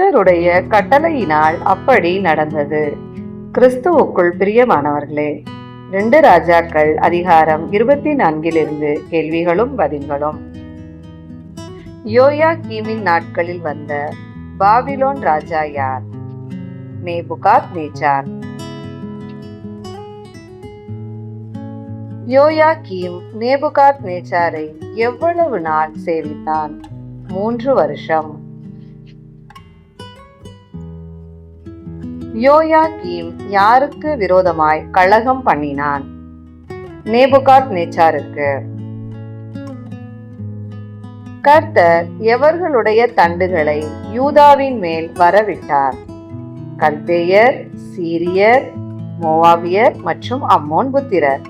கர்த்தருடைய கட்டளையினால் அப்படி நடந்தது. கிறிஸ்துவுக்குள் பிரியமானவர்களே ரெண்டு ராஜாக்கள் அதிகாரம் இருபத்தி நான்கிலிருந்து கேள்விகளும் பதில்களும். யோயா கீமின் நாட்களில் வந்த பாபிலோன் ராஜா யார்? நேபுகாத் நேச்சார் யோயா கீம் நேபுகாத் நேச்சாரை எவ்வளவு நாள் சேவித்தான்? மூன்று வருஷம். யோயா கீம் யாருக்கு விரோதமாய் கழகம் பண்ணினான்? நேபுகாத் நேச்சாருக்கு கர்த்தர் எவர்களுடைய தண்டுகளை யூதாவின் மேல் வரவிட்டார்? கல்தேயர் சீரியர் மோவாபியர் மற்றும் அம்மோன் புத்திரர்.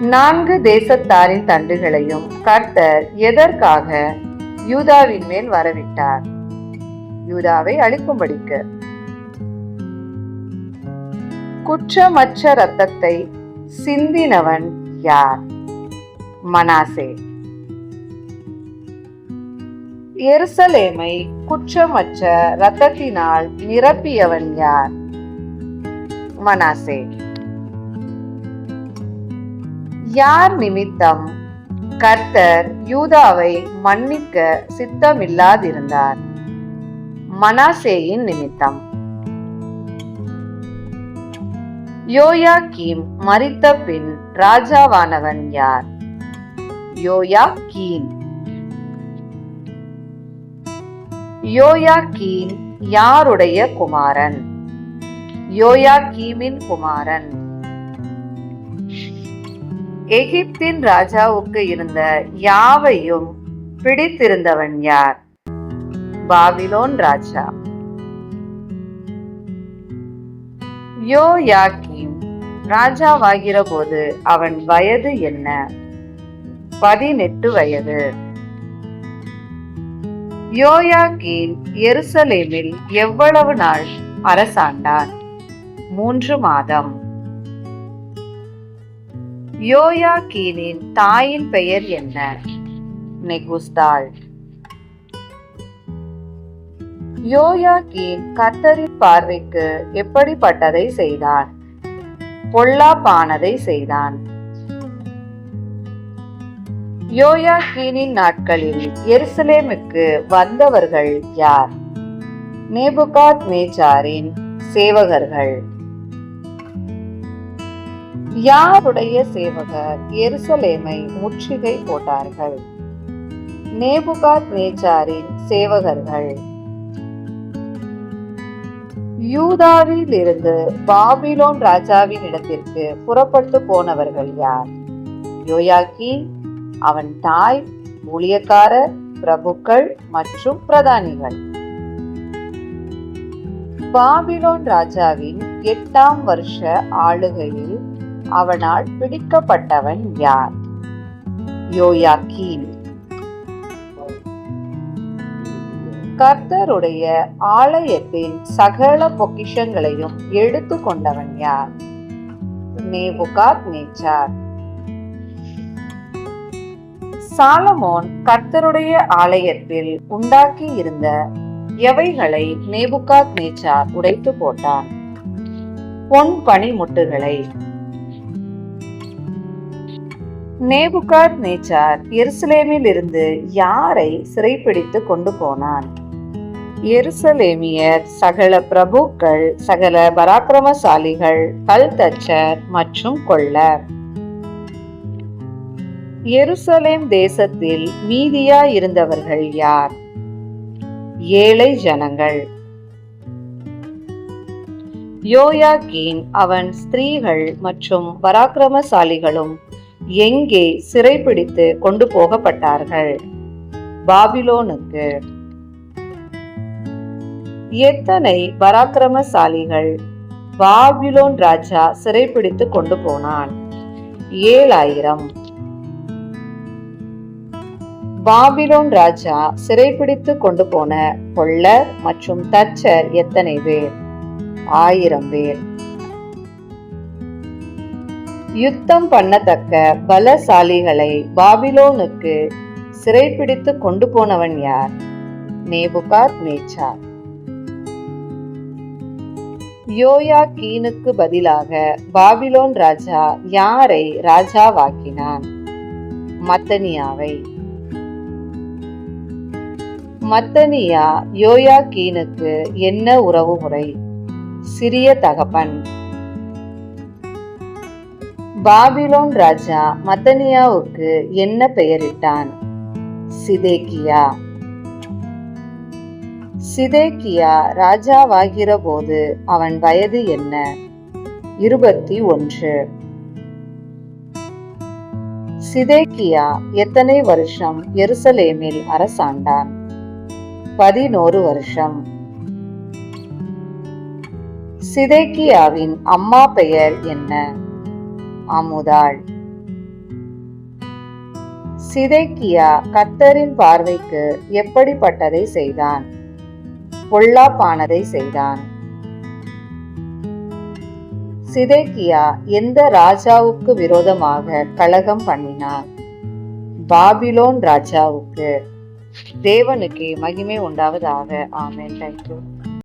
நான்கு தேசத்தாரின் தண்டுகளையும் கர்த்தர் எதற்காக யூதாவின் மேல் வரவிட்டார்? யூதாவை அழிக்கும்படிக்கு. குற்றமற்ற ரத்தத்தை சிந்தினவன் யார்? மனாசே. எருசலேமை குற்றமற்ற ரத்தத்தினால் நிரப்பியவன் யார்? மனாசே. யார் நிமித்தம் கர்த்தர் யூதாவை மன்னிக்க சித்தமில்லாதிருந்தார்? மனாசேயின் நிமித்தம். யோயா கீம் மறித்த பின் ராஜாவானவன் யார்? யோயா கீன் யோயா கீன் யாருடைய குமாரன்? யோயா கீமின் குமாரன். எகிப்தின் ராஜாவுக்கு இருந்த யாவையும் பிடித்திருந்தவன் யார்? பாபிலோன் ராஜா யோ யாக்கீம் ராஜாவாகிற போது அவன் வயது என்ன பதினெட்டு வயது யோயாக்கீன் எருசலேமில் எவ்வளவு நாள் அரசாண்டான் மூன்று மாதம் யோயாக்கீனின் தாயின் பெயர் என்ன நெகுஸ்தாள் யோயா கீன் கர்த்தரின் பார்வைக்கு எப்படிப்பட்டதை செய்தான்? பொல்லாப்பானதை செய்தான். யோயா கீனின் நாட்களில் எருசலேமுக்கு வந்தவர்கள் யார்? நேபுகாத் நேச்சாரின் சேவகர்கள். யாருடைய சேவகர் எருசலேமை முற்றுகை போட்டார்கள்? நேபுகாத் நேச்சாரின் சேவகர்கள். யூதாவில் இருந்து பாபிலோன் ராஜாவின் இடத்திற்கு புறப்பட்டு போனவர்கள் யார்? யோயாக்கி அவன் தாய் ஊழியக்காரர் பிரபுக்கள் மற்றும் பிரதானிகள். பாபிலோன் ராஜாவின் எட்டாம் வருஷ ஆளுகையில் அவனால் பிடிக்கப்பட்டவன் யார்? யோயாக்கீன். கர்த்தருடைய ஆலயத்தின் சகல பொக்கிஷங்களையும் எடுத்து கொண்டவன் யார்? நேபுகாத் நேச்சார் சாலமோன் கர்த்தருடைய ஆலயத்தில் உண்டாக்கி இருந்த எவைகளை நேபுகாத் நேச்சார் உடைத்து போட்டான்? பொன் பனிமுட்டுகளை. நேபுகாத் நேச்சார் எருசலேமில் இருந்து யாரை சிறைப்பிடித்து கொண்டு போனான்? எருசலேமியர் சகல பிரபுக்கள் சகல பராக்கிரமசாலிகள் கல் தச்சர் மற்றும் கொள்ளர் எருசலேம் தேசத்தில் மீதியா இருந்தவர்கள் யார்? ஏழை ஜனங்கள். யோயாக்கீன் அவன் ஸ்திரீகள் மற்றும் பராக்கிரமசாலிகளும் எங்கே சிறைபிடித்து கொண்டு போகப்பட்டார்கள்? பாபிலோனுக்கு. எத்தனை பராக்கிரமசாலிகள் பாபிலோன் ராஜா சிறைப்பிடித்து கொண்டு போனான். ஏழாயிரம். பாபிலோன் ராஜா சிறைப்பிடித்து கொண்டு போன கொள்ளர் மற்றும் தச்சர் எத்தனை பேர்? ஆயிரம் பேர். யுத்தம் பண்ணத்தக்க பலசாலிகளை பாபிலோனுக்கு சிறைப்பிடித்து கொண்டு போனவன் யார்? நேபுகாத் நேச்சார் யோயா கீனுக்கு பதிலாக பாபிலோன் ராஜா யாரை ராஜாவாக்கினான்? மத்தனியாவை. மத்தனியா யோயா கீனுக்கு என்ன உறவு முறை சிறிய தகப்பன். பாபிலோன் ராஜா மத்தனியாவுக்கு என்ன பெயரிட்டான்? சிதேக்கியா. சிதேக்கியா ராஜாவாகிற போது அவன் வயது என்ன? இருபத்தி ஒன்று. சிதேக்கியா எத்தனை வருஷம் எருசலேமில் அரசாண்டான்? பதினோரு வருஷம். சிதேக்கியாவின் அம்மா பெயர் என்ன? அமுதாள் சிதேக்கியா கத்தரின் பார்வைக்கு எப்படிப்பட்டதை செய்தான்? பொல்லாப்பானதை செய்தான். சிதேக்கியா எந்த ராஜாவுக்கு விரோதமாக கலகம் பண்ணினார்? பாபிலோன் ராஜாவுக்கு. தேவனுக்கு மகிமை உண்டாவதாக. ஆமேன். தேங்க்யூ